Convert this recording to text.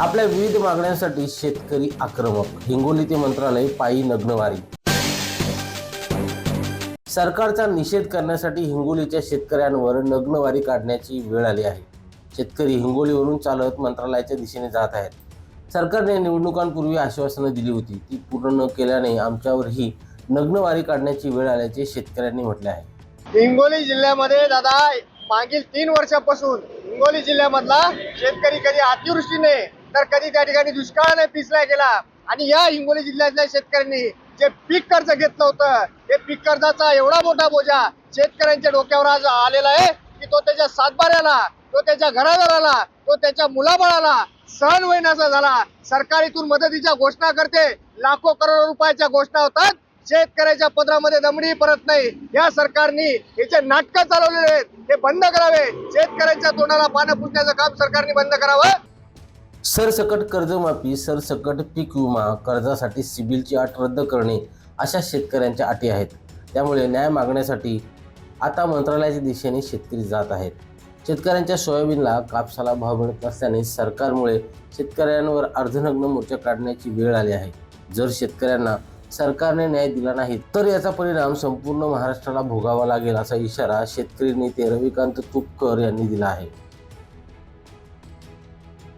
आपल्या विविध मागण्यांसाठी शेतकरी आक्रमक. हिंगोली ते मंत्रालय पायी नग्नवारी. सरकारचा निषेध करण्यासाठी हिंगोलीच्या शेतकऱ्यांवर नग्नवारी काढण्याची वेळ आली आहे. शेतकरी हिंगोलीवरून चालत मंत्रालयाच्या दिशेने जात आहेत. सरकारने निवडणुकांपूर्वी आश्वासनं दिली होती. ती पूर्ण न केल्याने आमच्यावरही नग्नवारी काढण्याची वेळ आल्याचे शेतकऱ्यांनी म्हटले आहे. हिंगोली जिल्ह्यामध्ये दादा मागील तीन वर्षापासून हिंगोली जिल्ह्यामधला शेतकरी कधी अतिवृष्टीने तर कधी त्या ठिकाणी दुष्काळाने पिसला गेला. आणि या हिंगोली जिल्ह्यातल्या शेतकऱ्यांनी जे पीक कर्ज घेतलं होतं ते पीक कर्जाचा एवढा मोठा बोजा शेतकऱ्यांच्या डोक्यावर आज आलेला आहे की तो त्याच्या सातबाऱ्याला तो त्याच्या घरादाराला तो त्याच्या मुलाबाळाला सहन होईनासा झाला. सरकार इथून मदतीच्या घोषणा करते. लाखो करोड रुपयाच्या घोषणा होतात. शेतकऱ्याच्या पदरामध्ये दमडी परत नाही. या सरकारने हे जे नाटकं चालवलेले आहेत हे बंद करावे. शेतकऱ्यांच्या तोंडाला पानं पुसण्याचं काम सरकारने बंद करावं. सरसकट कर्जमाफी सरसकट पीक विमा कर्जासाठी सिबिलची अट रद्द करणे अशा शेतकऱ्यांच्या अटी आहेत. त्यामुळे न्याय मागण्यासाठी आता मंत्रालयाच्या दिशेने शेतकरी जात आहेत. शेतकऱ्यांच्या सोयाबीनला कापसाला भाव मिळत नसल्याने सरकारमुळे शेतकऱ्यांवर अर्धनग्न मोर्चा काढण्याची वेळ आली आहे. जर शेतकऱ्यांना सरकारने न्याय दिला नाही तर याचा परिणाम संपूर्ण महाराष्ट्राला भोगावा लागेल असा इशारा शेतकरी नेते रविकांत तुपकर यांनी दिला आहे.